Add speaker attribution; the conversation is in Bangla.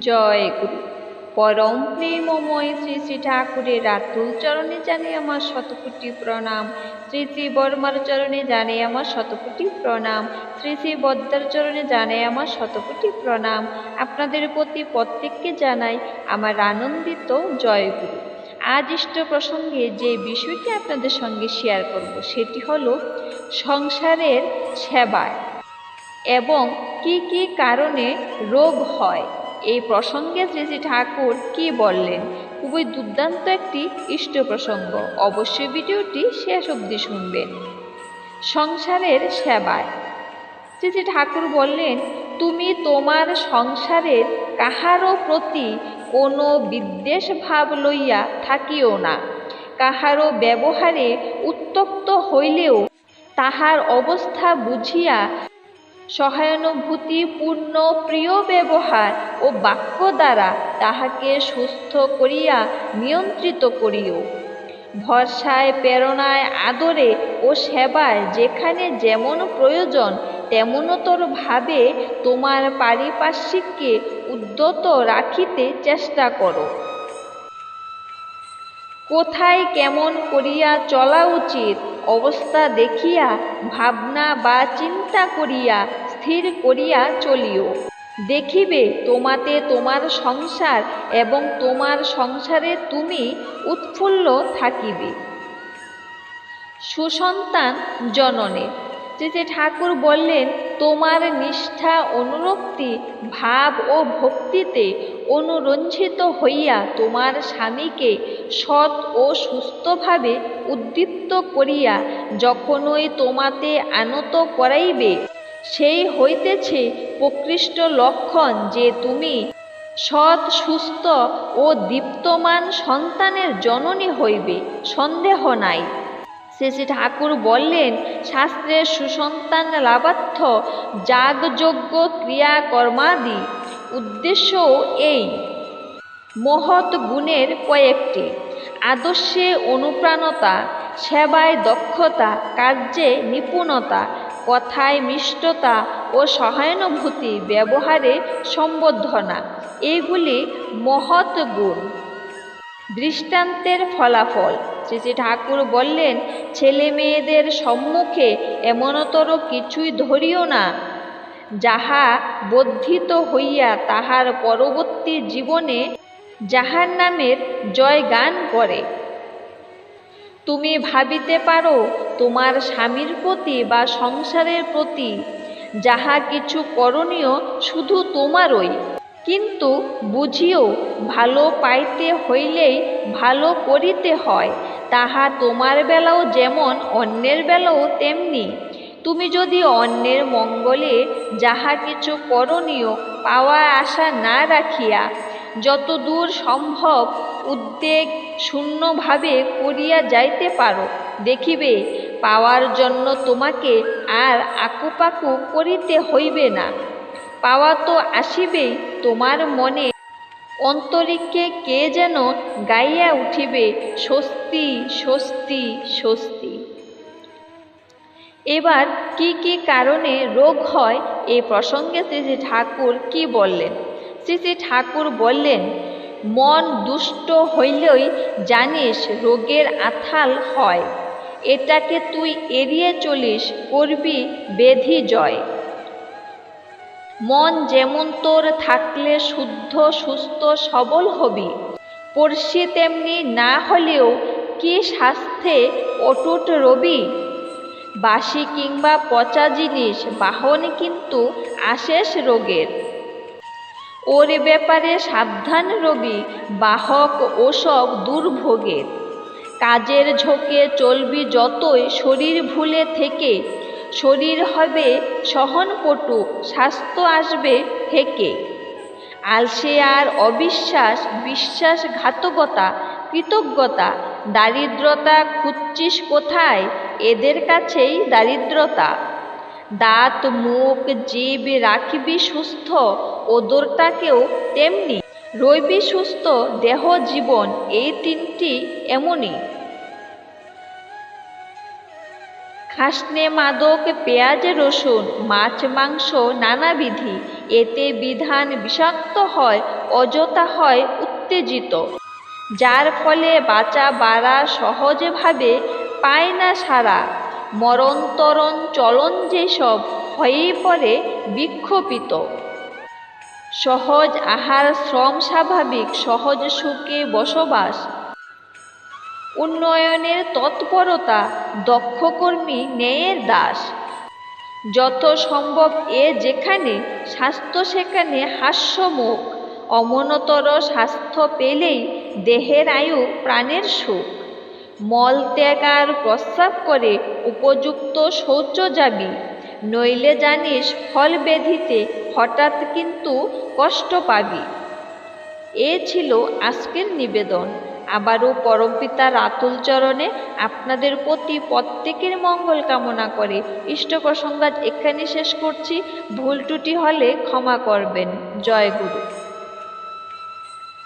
Speaker 1: জয় গুরু। পরম প্রেমময় শ্রী শ্রী ঠাকুরের রাতুল চরণে জানে আমার শতকোটি প্রণাম। শ্রী শ্রী বর্মার চরণে জানে আমার শতকোটি প্রণাম। শ্রী শ্রী বদ্দার চরণে জানে আমার শতকোটি প্রণাম। আপনাদের প্রতি প্রত্যেককে জানাই আমার আনন্দিত জয় গুরু। আজ ইষ্ট প্রসঙ্গে যে বিষয়টি আপনাদের সঙ্গে শেয়ার করব, সেটি হলো সংসারের সেবায় এবং কি কি কারণে রোগ হয়। এই প্রসঙ্গে শ্রী শ্রী ঠাকুর কি বললেন? খুবই দুর্দান্ত একটি ইষ্ট প্রসঙ্গ। অবশ্যই ভিডিওটি শেষ অবধি শুনবেন। সংসারের সেবায়। শ্রী শ্রী ঠাকুর বললেন, তুমি তোমার সংসারের কাহারও প্রতি কোনো বিদ্বেষ ভাব লইয়া থাকিও না। কাহারও ব্যবহারে উত্তপ্ত হইলেও তাহার অবস্থা বুঝিয়া সহানুভূতিপূর্ণ প্রিয় ব্যবহার ও বাক্য দ্বারা তাহাকে সুস্থ করিয়া নিয়ন্ত্রিত করিও। ভরসায়, প্রেরণায়, আদরে ও সেবায় যেখানে যেমন প্রয়োজন তেমনতরভাবে তোমার পারিপার্শ্বিককে উদ্যত রাখিতে চেষ্টা করো। কোথায় কেমন করিয়া চলা উচিত, অবস্থা দেখিয়া, ভাবনা বা চিন্তা করিয়া, স্থির করিয়া চলিও। দেখিবে তোমাতে তোমার সংসার এবং তোমার সংসারে তুমি উৎফুল্ল থাকিবে। সুসন্তান জননে, যে ঠাকুর বললেন তোমার নিষ্ঠা অনুরক্তি, ভাব ও ভক্তিতে অনুরঞ্জিত হইয়া তোমার স্বামীকে সৎ ও সুস্থভাবে উদ্দীপ্ত করিয়া যখনই তোমাতে আনত করাইবে, সেই হইতেছে প্রকৃষ্ট লক্ষণ যে তুমি সৎ, সুস্থ ও দীপ্তমান সন্তানের জননী হইবে, সন্দেহ নাই। শেষে ঠাকুর বললেন শাস্ত্রের সুসন্তান লাভার্থ, যাগযজ্ঞ, ক্রিয়াকর্মাদি। উদ্দেশ্য এই। মহৎ গুণের কয়েকটি। আদর্শে অনুপ্রাণতা, সেবায় দক্ষতা, কার্যে নিপুণতা, কথায় মিষ্টতা ও সহানুভূতি ব্যবহারে সম্বোধনা এগুলি মহৎ গুণ। দৃষ্টান্তের ফলাফল। শ্রী ঠাকুর বললেন, ছেলে মেয়েদের সম্মুখে এমনতর কিছুই ধরিও না। যাহা বর্ধিত হইয়া তাহার পরবর্তী জীবনে যাহার নামের জয় গান করে। তুমি ভাবিতে পারো, তোমার স্বামীর প্রতি বা সংসারের প্রতি যাহা কিছু করণীয় শুধু তোমারই। কিন্তু বুঝিও, ভালো পাইতে হইলেই ভালো করিতে হয়, তাহা তোমার বেলাও যেমন অন্যের বেলাও তেমনি। তুমি যদি অন্যের মঙ্গলে যাহা কিছু করণীয় পাওয়া আশা না রাখিয়া যতদূর সম্ভব উদ্বেগ শূন্যভাবে করিয়া যাইতে পারো, দেখিবে পাওয়ার জন্য তোমাকে আর আকুপাকু করিতে হইবে না। পাওয়া তো আসিবেই, তোমার মনে অন্তরিক্ষে কে যেন গাইয়া উঠিবে, স্বস্তি স্বস্তি স্বস্তি। এবার কি কি কারণে রোগ হয় এই প্রসঙ্গে শ্রী ঠাকুর কি বললেন? শ্রী শ্রী ঠাকুর বললেন, মন দুষ্ট হইলেই জানিস রোগের আথাল হয়, এটাকে তুই এড়িয়ে চলিস, করবি বেধি জয়। মন যেমন তোর থাকলে শুদ্ধ, সুস্থ, সবল হবি। পড়শি তেমনি না হলেও কি স্বাস্থ্যে অটুট রবি? বাসি কিংবা পচা জিনিস, বাহন কিন্তু আশেষ রোগের। ওর ব্যাপারে সাবধান রবি, বাহক, ওসব দুর্ভোগের। কাজের ঝোঁকে চলবি যতই, শরীর ভুলে থেকে শরীর হবে সহনপটু, স্বাস্থ্য আসবে থেকে আলসে আর অবিশ্বাস, বিশ্বাসঘাতকতা, কৃতজ্ঞতা, দারিদ্রতা খুঁজছিস কোথায়? এদের কাছেই দারিদ্রতা। দাঁত, মুখ, জীব রাখিবি সুস্থ ওদরটাকেও তেমনি। রইবি সুস্থ, দেহ, জীবন, এই তিনটি এমনই। খাসনে মাদক, পেঁয়াজ, রসুন, মাছ, মাংস নানাবিধি এতে বিধান বিষাক্ত হয়, অযথা হয়, উত্তেজিত। যার ফলে বাঁচা বাড়া সহজভাবে পায় না সারা। মরণতরণ চলন যেসব হয়েই পড়ে বিক্ষোভিত। সহজ আহার, শ্রম, স্বাভাবিক, সহজ সুখে বসবাস। উন্নয়নের তৎপরতা দক্ষ কর্মী ন্যায়ের দাস। যত সম্ভব এ যেখানে স্বাস্থ্য সেখানে হাস্যমুখ অমনতর স্বাস্থ্য পেলেই দেহের আয়ু প্রাণের সুখ। মল ত্যাগ আর প্রস্রাব করে উপযুক্ত শৌচ যাবি নইলে জানিস ফল ব্যাধিতে হঠাৎ কিন্তু কষ্ট পাবি। এ ছিল আজকের নিবেদন। আবারও পরমপিতার আতুল চরণে আপনাদের প্রতি প্রত্যেকের মঙ্গল কামনা করে ইষ্টপ্রসঙ্গাত এখানে শেষ করছি। ভুল ত্রুটি হলে ক্ষমা করবেন। জয় গুরু।